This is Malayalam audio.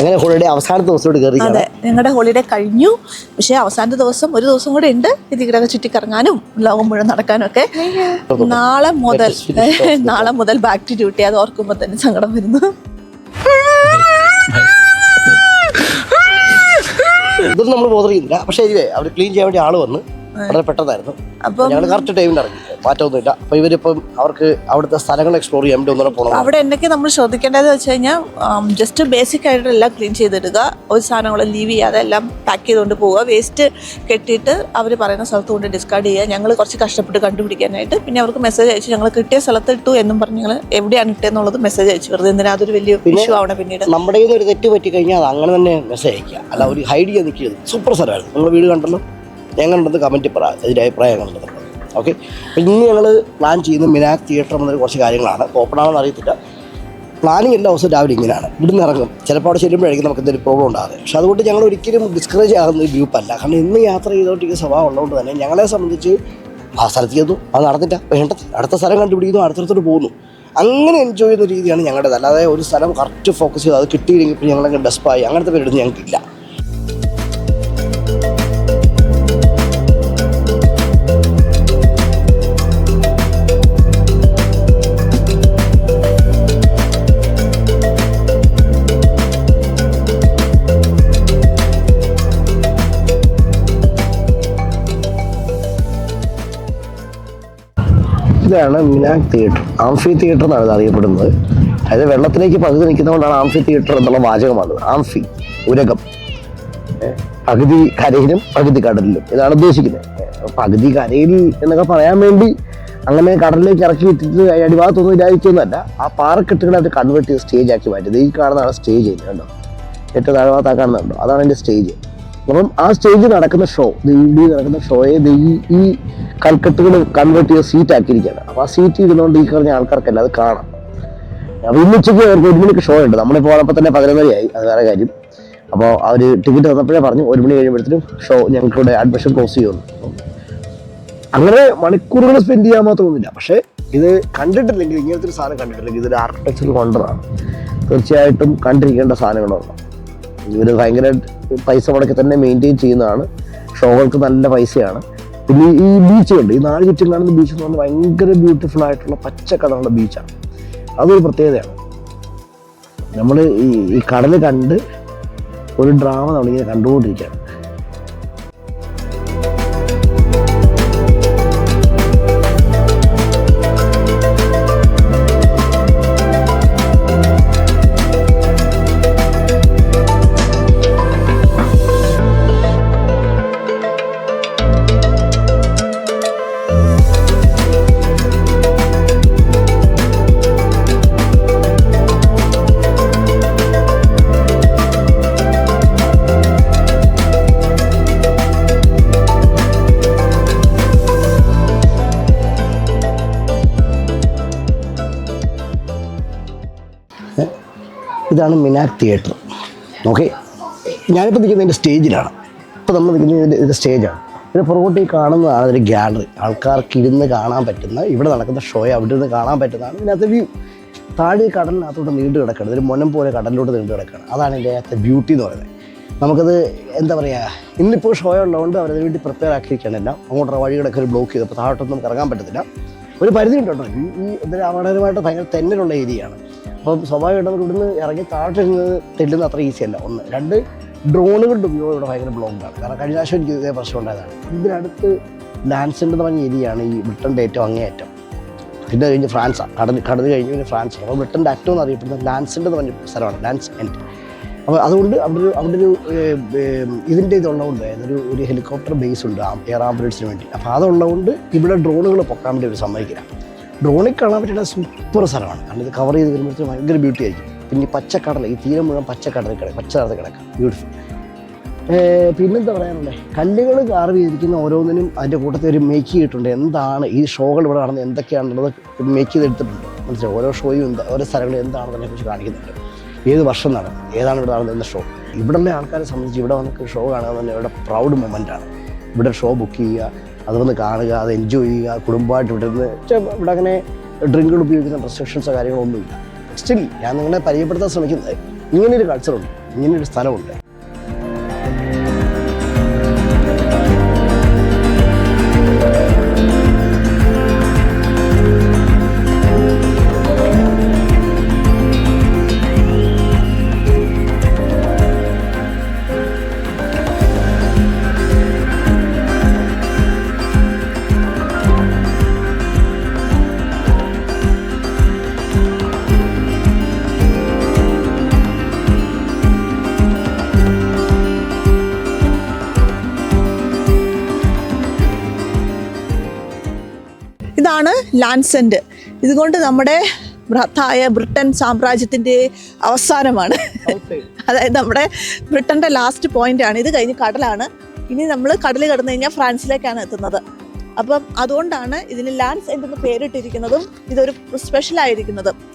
അവസാനത്തെ ദിവസത്തോട് കയറി അതെ ഞങ്ങളുടെ ഹോളിഡേ കഴിഞ്ഞു. പക്ഷേ അവസാനത്തെ ദിവസം ഒരു ദിവസം കൂടെ ഉണ്ട്. ഇതിലൊക്കെ ചുറ്റിക്കറങ്ങാനും ലോകം മുഴുവൻ നടക്കാനും ഒക്കെ. നാളെ മുതൽ നാളെ മുതൽ ബാക്ക് ടു ഡ്യൂട്ടി അത് ഓർക്കുമ്പോൾ തന്നെ സങ്കടം വരുന്നു. ഇതൊന്നും നമ്മൾ ബോധർ പക്ഷേ ഇതേ അവർ ക്ലീൻ ചെയ്യാൻ വേണ്ടി ആൾ വന്ന് വളരെ പെട്ടതായിരുന്നു അപ്പോൾ ഞങ്ങൾ കറക്റ്റ് ടൈമിൽ ഇറങ്ങി. മാറ്റമൊന്നുമില്ല. അപ്പൊ ഇവരിപ്പം അവർക്ക് അവിടുത്തെ സ്ഥലങ്ങൾ എക്സ്പ്ലോർ ചെയ്യാൻ വേണ്ടി ഒന്നുകൂടെ പോകണം അവിടെ എന്തൊക്കെ നമ്മൾ ശ്രദ്ധിക്കേണ്ടത് വെച്ച് കഴിഞ്ഞാൽ ജസ്റ്റ് ബേസിക് ആയിട്ട് എല്ലാം ക്ലീൻ ചെയ്തിടുക. ഒരു സാധനങ്ങൾ ലീവ് ചെയ്യാതെ എല്ലാം പാക്ക് ചെയ്തുകൊണ്ട് പോവുക. വേസ്റ്റ് കെട്ടിയിട്ട് അവർ പറയുന്ന സ്ഥലത്ത് കൊണ്ട് ഡിസ്കാർഡ് ചെയ്യുക. ഞങ്ങൾ കുറച്ച് കഷ്ടപ്പെട്ട് കണ്ടുപിടിക്കാനായിട്ട് പിന്നെ അവർക്ക് മെസ്സേജ് അയച്ചു. ഞങ്ങൾ കിട്ടിയ സ്ഥലത്ത് ഇട്ടു എന്നും പറഞ്ഞ് ഞങ്ങൾ എവിടെയാണ് ഇട്ടെന്നുള്ളത് മെസ്സേജ് അയച്ചു. വെറുതെ എന്തിനാ അതൊരു വലിയ ഇഷ്യൂ ആവണം പിന്നീട്. നമ്മുടെ ഒരു തെറ്റ് പറ്റി കഴിഞ്ഞാൽ അത് അങ്ങനെ തന്നെ മെസ്സേജ് അയക്കുക. അല്ല ഒരു ഹൈഡ് ചെയ്യാൻ നിൽക്കരുത്. സൂപ്പർ സ്ഥലമായിരുന്നു. നമ്മൾ വീട് കണ്ടല്ലോ? എങ്ങനെയുണ്ടെന്ന് കമന്റ് പറ. അതിന്റെ എങ്ങനെയുണ്ടെന്ന് ഓക്കെ അപ്പം ഇന്ന് ഞങ്ങൾ പ്ലാൻ ചെയ്യുന്ന മിനാക് തിയേറ്റർ എന്നൊരു കുറച്ച് കാര്യങ്ങളാണ്. ഓപ്പൺ ആണെന്ന് അറിയത്തില്ല. പ്ലാനിങ് എല്ലാ ദിവസവും രാവിലെ ഇങ്ങനെയാണ് ഇവിടുന്ന് ഇറങ്ങും. ചിലപ്പോൾ അവിടെ ചെല്ലുമ്പോഴായിരിക്കും നമുക്ക് എന്തെങ്കിലും പ്രോബ്ലം ഉണ്ടാകുന്നത് പക്ഷേ അതുകൊണ്ട് ഞങ്ങൾ ഒരിക്കലും ഡിസ്കറേജ് ആകുന്ന ഒരു ഗ്രൂപ്പല്ല കാരണം ഇന്ന് യാത്ര ചെയ്തുകൊണ്ടിരിക്കുന്ന സ്വഭാവം ഉള്ളതുകൊണ്ട് തന്നെ ഞങ്ങളെ സംബന്ധിച്ച് ആ സ്ഥലത്ത് ചെന്നു. അത് നടന്നില്ല. വേണ്ട അടുത്ത സ്ഥലം കണ്ടുപിടിക്കുന്നു. അടുത്തടുത്തോട്ട് പോകുന്നു. അങ്ങനെ എൻജോയ് ചെയ്യുന്ന രീതിയാണ് ഞങ്ങളുടേത്. അല്ലാതെ ഒരു സ്ഥലം കറക്റ്റ് ഫോക്കസ് ചെയ്ത് അത് കിട്ടിയില്ലെങ്കിൽ ഇപ്പോൾ ഞങ്ങളങ്ങ് ഡെസ്പായി അങ്ങനത്തെ പേരൊന്നും ഞങ്ങൾക്കില്ല. ഇതാണ് മിനാക് തിയേറ്റർ ആംഫി തിയേറ്റർ എന്നാണ് ഇത് അറിയപ്പെടുന്നത്. അതായത് വെള്ളത്തിലേക്ക് പകുതി നിൽക്കുന്നതുകൊണ്ടാണ് ആംഫി തിയേറ്റർ എന്നുള്ള വാചകം വന്നത് ആംഫി ഉരകം പകുതി കരയിലും പകുതി കടലിലും. ഇതാണ് ഉദ്ദേശിക്കുന്നത്. പകുതി കരയിൽ എന്നൊക്കെ പറയാൻ വേണ്ടി അങ്ങനെ കടലിലേക്ക് ഇറക്കി വിട്ടിട്ട് അടിഭാഗത്തൊന്നും ഇല്ലാതിരിക്കുന്നതല്ല. ആ പാറക്കെട്ടുകളെ അവർ കൺവേർട്ട് ചെയ്ത് സ്റ്റേജ് ആക്കി മാറ്റിയത്. ഈ കാണുന്നതാണ് സ്റ്റേജ് ചെയ്യുന്നത് കേട്ടോ ഏറ്റവും കാണുന്നുണ്ടോ അതാണ് എന്റെ സ്റ്റേജ് അപ്പം ആ സ്റ്റേജിൽ നടക്കുന്ന ഷോ ദൈവി നടക്കുന്ന ഷോയെ ഈ ഈ കൽക്കെട്ടുകൾ കൺവേർട്ട് ചെയ്ത സീറ്റ് ആക്കിയിരിക്കുകയാണ്. അപ്പോൾ ആ സീറ്റ് ഇരുന്നുകൊണ്ട് ഈ പറഞ്ഞ ആൾക്കാർക്കല്ല അത് കാണാം. അപ്പോൾ ഇന്ന് ഉച്ചയ്ക്ക് അവർക്ക് ഒരു മണിക്ക് ഷോ ഉണ്ട്. നമ്മളിപ്പോൾ വന്നപ്പോൾ തന്നെ പതിനൊന്നരയായി അത് വേറെ കാര്യം. അപ്പോൾ അവർ ടിക്കറ്റ് തന്നപ്പോഴേ പറഞ്ഞു ഒരു മണി കഴിയുമ്പോഴത്തേനും ഷോ ഞങ്ങൾക്കിവിടെ അഡ്മിഷൻ ക്ലോസ് ചെയ്യുന്നു. അങ്ങനെ മണിക്കൂറുകൾ സ്പെൻഡ് ചെയ്യാൻ മാത്രമൊന്നുമില്ല പക്ഷേ ഇത് കണ്ടിട്ടില്ലെങ്കിൽ ഇങ്ങനത്തെ ഒരു സാധനം കണ്ടിട്ടില്ലെങ്കിൽ ഇതൊരു ആർക്കിടെക്ചർ വണ്ടറാണ് തീർച്ചയായിട്ടും കണ്ടിരിക്കേണ്ട സാധനങ്ങളാണ് ഇവർ ഭയങ്കര പൈസ മുടക്കി തന്നെ മെയിന്റെയിൻ ചെയ്യുന്നതാണ്. ഷോകൾക്ക് നല്ല പൈസയാണ്. പിന്നെ ഈ ബീച്ചുണ്ട് ഈ നാല് ചുറ്റും കാണുന്ന ബീച്ച് എന്ന് പറഞ്ഞാൽ ഭയങ്കര ബ്യൂട്ടിഫുൾ ആയിട്ടുള്ള പച്ച കളറുള്ള ബീച്ചാണ് അതൊരു പ്രത്യേകതയാണ്. നമ്മൾ ഈ ഈ കടൽ കണ്ട് ഒരു ഡ്രാമ നമ്മളിങ്ങനെ കണ്ടുകൊണ്ടിരിക്കുകയാണ്. ഇതാണ് മിനാക് തിയേറ്റർ. ഓക്കെ? ഞാനിപ്പോൾ നിൽക്കുന്നതിന്റെ സ്റ്റേജിലാണ്. ഇപ്പോൾ നമ്മൾ നിൽക്കുന്നത് ഇതിന്റെ സ്റ്റേജാണ്. ഇതിന് പുറകോട്ട് ഈ കാണുന്നതാണ് ഒരു ഗ്യാലറി. ആൾക്കാർക്ക് ഇരുന്ന് കാണാൻ പറ്റുന്ന ഇവിടെ നടക്കുന്ന ഷോയെ അവിടെ ഇരുന്ന് കാണാൻ പറ്റുന്നതാണ്. ഇതിനകത്ത് വ്യൂ താഴെ കടലിനകത്തോട്ട് നീണ്ടു കിടക്കണം ഒരു മുനം പോലെ കടലിലോട്ട് നീണ്ടു കിടക്കണം അതാണ് ഇതിന്റെ അകത്തെ ബ്യൂട്ടി എന്ന് പറയുന്നത്. നമുക്കത് എന്താ പറയുക ഇന്നിപ്പോൾ ഷോ ഉള്ളതുകൊണ്ട് അവരതിന് വേണ്ടി പ്രിപ്പയർ ആക്കിയിരിക്കുകയാണ് എല്ലാം. അങ്ങോട്ടുള്ള വഴികളൊക്കെ ഒരു ബ്ലോക്ക് ചെയ്തപ്പോൾ താഴോട്ടൊന്നും നമുക്ക് ഇറങ്ങാൻ പറ്റത്തില്ല. ഒരു പരിധി ഉണ്ടോ ഈ അപകടകരമായിട്ട് ഭയങ്കര തെന്നലുള്ള ഏരിയയാണ്. അപ്പം സ്വാഭാവികമായിട്ടും നമുക്ക് ഇവിടുന്ന് ഇറങ്ങി ഇരുന്ന് തെല്ലുന്ന അത്ര ഈസി അല്ല. ഒന്ന് രണ്ട് ഡ്രോണുകളുടെ ഉപയോഗം ഇവിടെ ഭയങ്കര ആണ്. കാരണം കഴിഞ്ഞ പ്രാവശ്യം എനിക്ക് ഇതേ പ്രശ്നം ഉണ്ടായതാണ്. ഇതിനടുത്ത് ലാൻസിന്റെ എന്ന് പറഞ്ഞ ഏരിയയാണ് ഈ ബ്രിട്ടന്റെ ഏറ്റവും. അങ്ങേയറ്റം പിന്നെ കഴിഞ്ഞ് ഫ്രാൻസാണ് കടൽ കടന്ന് കഴിഞ്ഞ് പിന്നെ ഫ്രാൻസാണ് അപ്പോൾ ബ്രിട്ടന്റെ അറ്റം എന്ന് അറിയപ്പെടുന്ന ലാൻസിന്റെ എന്ന് പറഞ്ഞ സ്ഥലമാണ്. ലാൻസ് എൻഡ് അപ്പോൾ അതുകൊണ്ട് അവിടെ ഒരു അവിടെ ഒരു ഇതിന്റെ ഇതുള്ളതുകൊണ്ട് അതൊരു ഒരു ഹെലികോപ്റ്റർ ബേസ് ഉണ്ട് എയർ ആംബുലൻസിന് വേണ്ടി. അപ്പോൾ അതുള്ളതുകൊണ്ട് ഇവിടെ ഡ്രോണുകൾ പൊക്കാൻ വേണ്ടി ഒരു സമ്മതിക്കില്ല. ഡ്രോണിൽ കാണാൻ പറ്റുന്ന സൂപ്പർ സ്ഥലമാണ്. കാരണം ഇത് കവർ ചെയ്ത് വരുമ്പോഴത്തേക്കും ഭയങ്കര ബ്യൂട്ടി ആയിരിക്കും. പിന്നെ ഈ പച്ചക്കടൽ ഈ തീരം മുഴുവൻ പച്ചക്കടൽ കിടക്കും. പച്ച കിടക്കാം. ബ്യൂട്ടിഫുൾ പിന്നെന്താ പറയാനുള്ളത്? കല്ലുകൾ കാർവ് ചെയ്തിരിക്കുന്ന ഓരോന്നിനും അതിന്റെ കൂട്ടത്തിൽ ഒരു മേക്ക് ചെയ്തിട്ടുണ്ട്. എന്താണ് ഈ ഷോകൾ ഇവിടെ നടന്നത് എന്തൊക്കെയാണെന്നുള്ളത് മേക്ക് ചെയ്തെടുത്തിട്ടുണ്ട്. മനസ്സിലായി? ഓരോ ഷോയും എന്താ ഓരോ സ്ഥലങ്ങളും എന്താണെന്നതിനെ കുറിച്ച് കാണിക്കുന്നുണ്ട്. ഏത് വർഷം നടന്നത് ഏതാണ് ഇവിടെ നടന്നത് എന്ന ഷോ ഇവിടെയുള്ള ആൾക്കാരെ സംബന്ധിച്ച് ഇവിടെ വന്ന് ഷോ കാണുക പറഞ്ഞാൽ ഇവിടെ പ്രൗഡ് ആണ്. ഇവിടെ ഷോ ബുക്ക് ചെയ്യുക അത് വന്ന് കാണുക അത് എൻജോയ് ചെയ്യുക കുടുംബമായിട്ട് ഛെ, ഇവിടെ അങ്ങനെ ഡ്രിങ്കുകൾ ഉപയോഗിക്കുന്ന റെസ്ട്രിക്ഷൻസോ കാര്യങ്ങളോ ഒന്നുമില്ല. സ്റ്റിൽ ഞാൻ നിങ്ങളെ പരിചയപ്പെടുത്താൻ ശ്രമിക്കുന്നത് ഇങ്ങനെയൊരു കൾച്ചറുണ്ട് ഇങ്ങനെയൊരു സ്ഥലമുണ്ട്. ഇതാണ് ലാൻസെന്റ് ഇതുകൊണ്ട് നമ്മുടെ ബൃഹത്തായ ബ്രിട്ടൻ സാമ്രാജ്യത്തിന്റെ അവസാനമാണ്. അതായത് നമ്മുടെ ബ്രിട്ടന്റെ ലാസ്റ്റ് പോയിന്റ് ആണ്. ഇത് കഴിഞ്ഞ് കടലാണ്. ഇനി നമ്മൾ കടൽ കടന്നു കഴിഞ്ഞാൽ ഫ്രാൻസിലേക്കാണ് എത്തുന്നത്. അപ്പം അതുകൊണ്ടാണ് ഇതിന് ലാൻസ് എന്തെന്ന് പേരിട്ടിരിക്കുന്നതും ഇതൊരു സ്പെഷ്യൽ ആയിരിക്കുന്നതും.